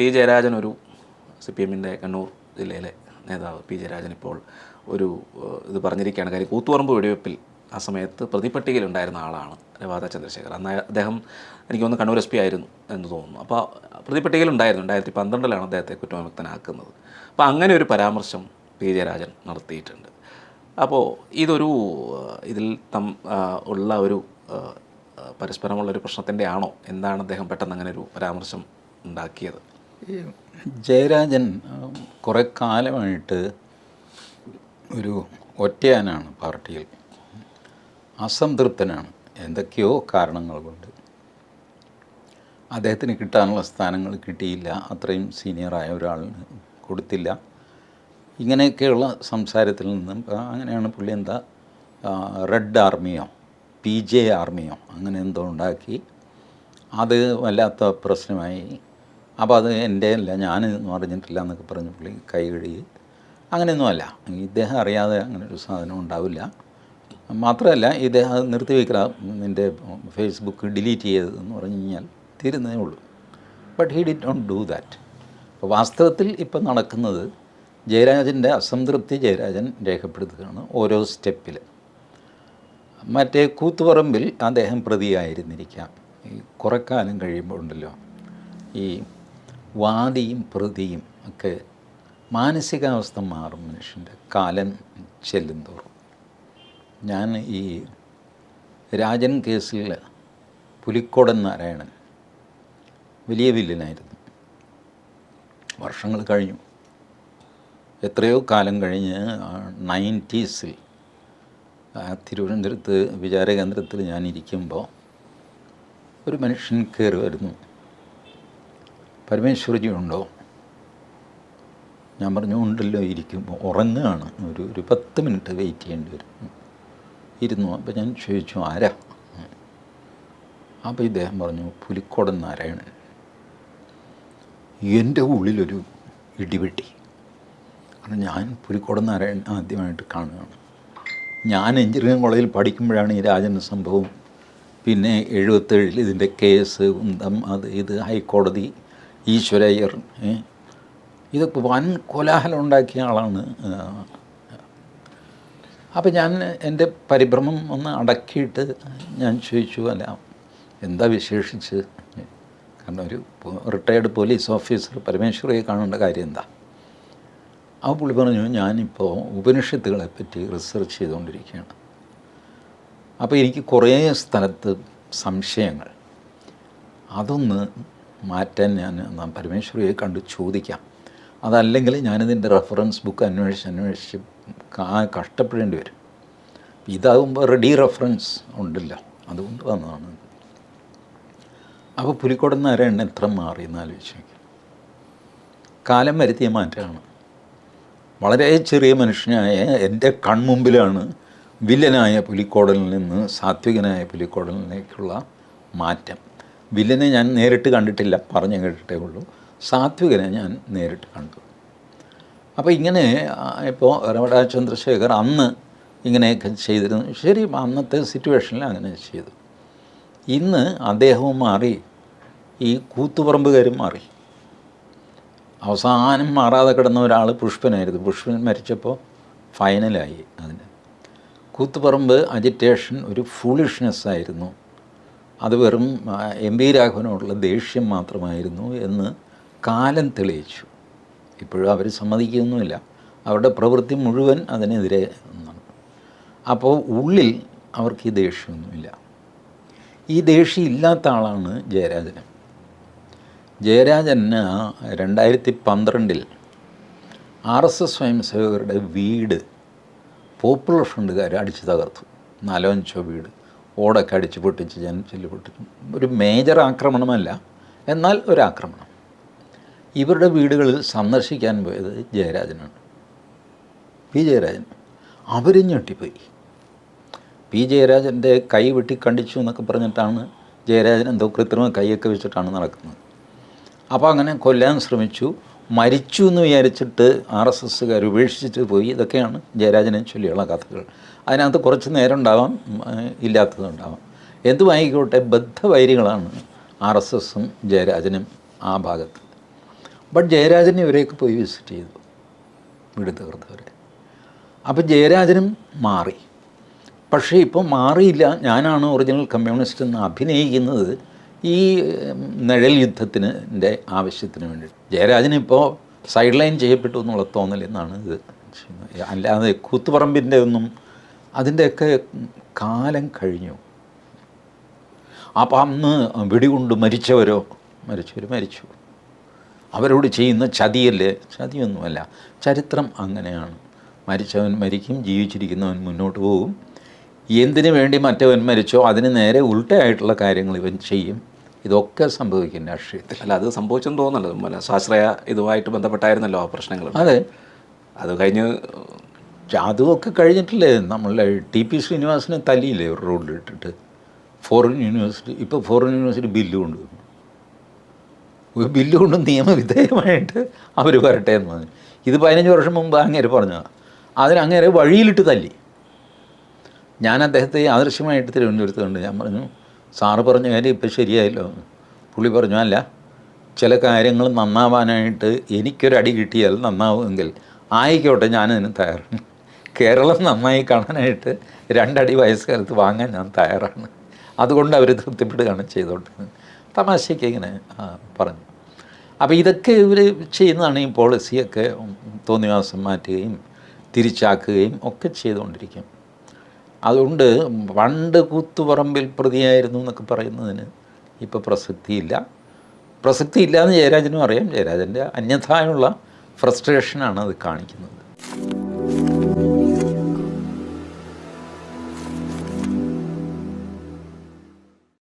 P Jayarajan ഒരു C P എമ്മിന്റെ കണ്ണൂർ ജില്ലയിലെ നേതാവ്. പി ജയരാജൻ ഇപ്പോൾ ഒരു ഇത് പറഞ്ഞിരിക്കുകയാണ്. കാര്യം കൂത്തുപറമ്പ് വെടിവെപ്പിൽ ആ സമയത്ത് പ്രതിപട്ടികയിലുണ്ടായിരുന്ന ആളാണ് രവാദ ചന്ദ്രശേഖർ. അന്ന് അദ്ദേഹം എനിക്ക് ഒന്ന് കണ്ണൂർ എസ് പി ആയിരുന്നു എന്ന് തോന്നുന്നു. അപ്പോൾ പ്രതിപട്ടികയിലുണ്ടായിരുന്നു രണ്ടായിരത്തി പന്ത്രണ്ടിലാണ് അദ്ദേഹത്തെ കുറ്റവിമുക്തനാക്കുന്നത്. അപ്പോൾ അങ്ങനെ ഒരു പരാമർശം പി ജയരാജൻ നടത്തിയിട്ടുണ്ട്. അപ്പോൾ ഇതൊരു ഇതിൽ തം ഉള്ള ഒരു പരസ്പരമുള്ള ഒരു പ്രശ്നത്തിന്റെ ആണോ? എന്താണ് അദ്ദേഹം പെട്ടെന്ന് അങ്ങനെ ഒരു പരാമർശം ഉണ്ടാക്കിയത്? ഈ ജയരാജൻ കുറേ കാലമായിട്ട് ഒരു ഒറ്റയാനാണ് പാർട്ടിയിൽ. അസംതൃപ്തനാണ്. എന്തൊക്കെയോ കാരണങ്ങൾ കൊണ്ട് അദ്ദേഹത്തിന് കിട്ടാനുള്ള സ്ഥാനങ്ങൾ കിട്ടിയില്ല. അത്രയും സീനിയറായ ഒരാളിന് കൊടുത്തില്ല. ഇങ്ങനെയൊക്കെയുള്ള സംസാരത്തിൽ നിന്നും അങ്ങനെയാണ് പുള്ളി എന്താ റെഡ് ആർമിയോ പി ജെ ആർമിയോ അങ്ങനെ എന്തോ ഉണ്ടാക്കി. അത് വല്ലാത്ത പ്രശ്നമായി അപ്പോൾ അത് എന്റെ അല്ല ഞാൻ അറിഞ്ഞിട്ടില്ല എന്നൊക്കെ പറഞ്ഞ് പുള്ളി കൈ കഴുകി. അങ്ങനെയൊന്നുമല്ല ഇദ്ദേഹം അറിയാതെ അങ്ങനെ ഒരു സാധനം ഉണ്ടാവില്ല. മാത്രമല്ല ഇദ്ദേഹം അത് നിർത്തിവെക്കുക നിന്റെ ഫേസ്ബുക്ക് ഡിലീറ്റ് ചെയ്തതെന്ന് പറഞ്ഞു കഴിഞ്ഞാൽ തീരുന്നതേ ഉള്ളൂ. But he did don't do that അപ്പോൾ വാസ്തവത്തിൽ ഇപ്പം നടക്കുന്നത് ജയരാജന്റെ അസംതൃപ്തി ജയരാജൻ രേഖപ്പെടുത്തുകയാണ് ഓരോ സ്റ്റെപ്പിൽ. മറ്റേ കൂത്തുപറമ്പിൽ അദ്ദേഹം പ്രതിയായിരുന്നിരിക്കാം. ഈ കുറക്കാലം കാലം കഴിയുമ്പോൾ ഉണ്ടല്ലോ ഈ വാദിയും പ്രതിയും ഒക്കെ മാനസികാവസ്ഥ മാറും മനുഷ്യന്റെ കാലം ചെല്ലും തോറും ഞാൻ ഈ രാജൻ കേസിൽ പുലിക്കോടൻ നാരായണൻ വലിയ വില്ലനായിരുന്നു. വർഷങ്ങൾ കഴിഞ്ഞു. എത്രയോ കാലം കഴിഞ്ഞ് നയന്റീസിൽ തിരുവനന്തപുരത്ത് വിചാരകേന്ദ്രത്തിൽ ഞാനിരിക്കുമ്പോൾ ഒരു മനുഷ്യൻ കയറി വരുന്നു പരമേശ്വരജി ഉണ്ടോ ഞാൻ പറഞ്ഞു ഉണ്ടല്ലോ ഇരിക്കും. ഉറങ്ങുകയാണ്. ഒരു ഒരു പത്ത് മിനിറ്റ് വെയിറ്റ് ചെയ്യേണ്ടി വരും. ഇരുന്നു. അപ്പോൾ ഞാൻ ചോദിച്ചു ആരാ? അപ്പോൾ ഇദ്ദേഹം പറഞ്ഞു പുലിക്കോടൻ നാരായണൻ. എന്റെ ഉള്ളിലൊരു ഇടിവെട്ടി. കാരണം ഞാൻ പുലിക്കോടൻ നാരായണൻ ആദ്യമായിട്ട് കാണുകയാണ്. ഞാൻ എഞ്ചിനീയറിംഗ് കോളേജിൽ പഠിക്കുമ്പോഴാണ് ഈ രാജന സംഭവം. പിന്നെ എഴുപത്തേഴിൽ ഇതിന്റെ കേസ് ഉന്തം അത് ഇത് ഹൈക്കോടതി ഈശ്വരയ്യർ ഇത് വൻ കോലാഹലം ഉണ്ടാക്കിയ ആളാണ് അപ്പം ഞാൻ എന്റെ പരിഭ്രമം ഒന്ന് അടക്കിയിട്ട് ഞാൻ ചോദിച്ചു അല്ല എന്താ വിശേഷിച്ച്? കാരണം ഒരു റിട്ടയർഡ് പോലീസ് ഓഫീസർ പരമേശ്വരയെ കാണേണ്ട കാര്യം എന്താ? ആ പുള്ളി പറഞ്ഞു ഞാനിപ്പോൾ ഉപനിഷത്തുകളെ പറ്റി റിസർച്ച് ചെയ്തുകൊണ്ടിരിക്കുകയാണ് അപ്പോൾ എനിക്ക് കുറേ സ്ഥലത്ത് സംശയങ്ങൾ. അതൊന്ന് മാറ്റാൻ ഞാൻ പരമേശ്വരിയെ കണ്ട് ചോദിക്കാം. അതല്ലെങ്കിൽ ഞാനിതിന്റെ റെഫറൻസ് ബുക്ക് അന്വേഷിച്ച് അന്വേഷിച്ച് കഷ്ടപ്പെടേണ്ടി വരും. ഇതാകുമ്പോൾ റെഡി റെഫറൻസ് ഉണ്ടല്ലോ. അതുകൊണ്ട് വന്നതാണ്. അപ്പോൾ പുലിക്കോടൻ നാരായണൻ എത്ര മാറി എന്ന് ആലോചിച്ച് കാലം വരുത്തിയ മാറ്റമാണ്. വളരെ ചെറിയ മനുഷ്യനായ എന്റെ കൺമുമ്പിലാണ് വില്ലനായ പുലിക്കോടലിൽ നിന്ന് സാത്വികനായ പുലിക്കോടലിലേക്കുള്ള മാറ്റം. വില്ലനെ ഞാൻ നേരിട്ട് കണ്ടിട്ടില്ല പറഞ്ഞു കേട്ടിട്ടേ ഉള്ളൂ. സാത്വികനെ ഞാൻ നേരിട്ട് കണ്ടു. അപ്പോൾ ഇങ്ങനെ ഇപ്പോൾ രമണ ചന്ദ്രശേഖർ അന്ന് ഇങ്ങനെയൊക്കെ ചെയ്തിരുന്നു. ശരി അന്നത്തെ സിറ്റുവേഷനിൽ അങ്ങനെ ചെയ്തു. ഇന്ന് അദ്ദേഹവും മാറി ഈ കൂത്തുപറമ്പുകാരും മാറി. അവസാനം മാറാതെ കിടന്ന ഒരാൾ പുഷ്പനായിരുന്നു. പുഷ്പൻ മരിച്ചപ്പോൾ ഫൈനലായി അതിന്. കൂത്തുപറമ്പ് അജിറ്റേഷൻ ഒരു ഫൂളിഷ്നെസ് ആയിരുന്നു. അത് വെറും എം വി രാഘവനോടുള്ള ദേഷ്യം മാത്രമായിരുന്നു എന്ന് കാലം തെളിയിച്ചു. ഇപ്പോഴും അവർ സമ്മതിക്കുകയൊന്നുമില്ല അവരുടെ പ്രവൃത്തി മുഴുവൻ അതിനെതിരെ നടന്നു അപ്പോൾ ഉള്ളിൽ അവർക്ക് ഈ ദേഷ്യമൊന്നുമില്ല. ഈ ദേഷ്യം ഇല്ലാത്ത ആളാണ് ജയരാജന് ജയരാജന് രണ്ടായിരത്തി പന്ത്രണ്ടിൽ ആർ എസ് എസ് സ്വയംസേവകരുടെ വീട് പോപ്പുലർ ഫ്രണ്ടുകാർ അടിച്ചു തകർത്തു. നാലോ അഞ്ചോ വീട്. ഓടൊക്കെ അടിച്ച് പൊട്ടിച്ച് ജനച്ചിൽ പൊട്ടിച്ചു ഒരു മേജർ ആക്രമണമല്ല എന്നാൽ ഒരു ആക്രമണം. ഇവരുടെ വീടുകളിൽ സന്ദർശിക്കാൻ പോയത് ജയരാജനാണ്. പി ജയരാജൻ. അവരും ഞെട്ടിപ്പോയി. പി ജയരാജന്റെ കൈ വെട്ടി കണ്ടിച്ചു എന്നൊക്കെ പറഞ്ഞിട്ടാണ് ജയരാജൻ എന്തോ കൃത്രിമ കൈയൊക്കെ വെച്ചിട്ടാണ് നടക്കുന്നത്. അപ്പോൾ അങ്ങനെ കൊല്ലാൻ ശ്രമിച്ചു. മരിച്ചു എന്ന് വിചാരിച്ചിട്ട് ആർ എസ് എസ്സുകാർ ഉപേക്ഷിച്ചിട്ട് പോയി. ഇതൊക്കെയാണ് ജയരാജനെ ചൊല്ലിയുള്ള കഥകൾ. അതിനകത്ത് കുറച്ച് നേരം ഉണ്ടാവാം ഇല്ലാത്തതുണ്ടാവാം. എന്തുമായിക്കോട്ടെ ബദ്ധവൈരികളാണ് ആർ എസ് എസും ജയരാജനും ആ ഭാഗത്ത്. ബട്ട് ജയരാജനെ ഇവരെയൊക്കെ പോയി വിസിറ്റ് ചെയ്തു വീട് തീർത്തവരെ അപ്പം ജയരാജനും മാറി. പക്ഷേ ഇപ്പോൾ മാറിയില്ല. ഞാനാണ് ഒറിജിനൽ കമ്മ്യൂണിസ്റ്റ് എന്ന് അഭിനയിക്കുന്നത് ഈ നിഴൽ യുദ്ധത്തിന്റെ ആവശ്യത്തിന് വേണ്ടി ജയരാജനിപ്പോൾ സൈഡ് ലൈൻ ചെയ്യപ്പെട്ടു എന്നുള്ള തോന്നൽ എന്നാണ് ഇത്. അല്ലാതെ കൂത്തുപറമ്പിന്റെ ഒന്നും അതിന്റെയൊക്കെ കാലം കഴിഞ്ഞു. അപ്പം അന്ന് വെടികൊണ്ട് മരിച്ചവരോ? മരിച്ചവർ മരിച്ചു. അവരോട് ചെയ്യുന്ന ചതിയല്ലേ? ചതിയൊന്നുമല്ല. ചരിത്രം അങ്ങനെയാണ്. മരിച്ചവൻ മരിക്കും ജീവിച്ചിരിക്കുന്നവൻ മുന്നോട്ട് പോകും എന്തിനു വേണ്ടി മറ്റവൻ മരിച്ചോ അതിന് നേരെ ഉൾട്ടയായിട്ടുള്ള കാര്യങ്ങൾ ഇവൻ ചെയ്യും. ഇതൊക്കെ സംഭവിക്കും രാഷ്ട്രീയത്തിൽ. അല്ല അത് സംഭവിച്ചെന്ന് തോന്നുന്നല്ലോ. പിന്നെ സ്വാശ്രയ ഇതുമായിട്ട് ബന്ധപ്പെട്ടായിരുന്നല്ലോ ആ പ്രശ്നങ്ങൾ അതെ. അത് കഴിഞ്ഞ് അതുമൊക്കെ കഴിഞ്ഞിട്ടില്ലേ? നമ്മളെ ടി പി ശ്രീനിവാസനെ തല്ലിയില്ലേ ഒരു റോഡിൽ ഇട്ടിട്ട്? ഫോറിൻ യൂണിവേഴ്സിറ്റി ഇപ്പോൾ ഫോറിൻ യൂണിവേഴ്സിറ്റി ബില്ല് കൊണ്ടുവന്നു. ഒരു ബില്ല് കൊണ്ട് നിയമവിധേയമായിട്ട് അവർ വരട്ടെ എന്ന് പറഞ്ഞു. ഇത് പതിനഞ്ച് വർഷം മുമ്പ് അങ്ങേര് പറഞ്ഞതാണ് അതിനങ്ങേരെ വഴിയിലിട്ട് തല്ലി. ഞാൻ അദ്ദേഹത്തെ ആദർശമായിട്ട് തിരുവനന്തപുരത്ത് കണ്ട് ഞാൻ പറഞ്ഞു സാറ് പറഞ്ഞ കാര്യം ഇപ്പം ശരിയായല്ലോ. പുള്ളി പറഞ്ഞു അല്ല ചില കാര്യങ്ങൾ നന്നാവാനായിട്ട് എനിക്കൊരടി കിട്ടിയാൽ നന്നാവുമെങ്കിൽ ആയിക്കോട്ടെ ഞാനതിന് തയ്യാറാണ്. കേരളം നന്നായി കാണാനായിട്ട് രണ്ടടി വയസ്സുകാലത്ത് വാങ്ങാൻ ഞാൻ തയ്യാറാണ്. അതുകൊണ്ട് അവർ തൃപ്തിപ്പെടുകയാണ് ചെയ്തോണ്ടിരുന്നത് തമാശയ്ക്ക് ഇങ്ങനെ പറഞ്ഞു. അപ്പോൾ ഇതൊക്കെ ഇവർ ചെയ്യുന്നതാണ് ഈ പോളിസിയൊക്കെ തോന്നിവാസം മാറ്റുകയും തിരിച്ചാക്കുകയും ഒക്കെ ചെയ്തുകൊണ്ടിരിക്കും. അതുകൊണ്ട് പണ്ട് കൂത്തുപറമ്പിൽ പ്രതിയായിരുന്നു എന്നൊക്കെ പറയുന്നതിന് ഇപ്പോൾ പ്രസക്തിയില്ല. പ്രസക്തിയില്ല എന്ന് ജയരാജനും അറിയാം. ജയരാജന്റെ അന്യഥായുള്ള ഫ്രസ്ട്രേഷനാണ് അത് കാണിക്കുന്നത്.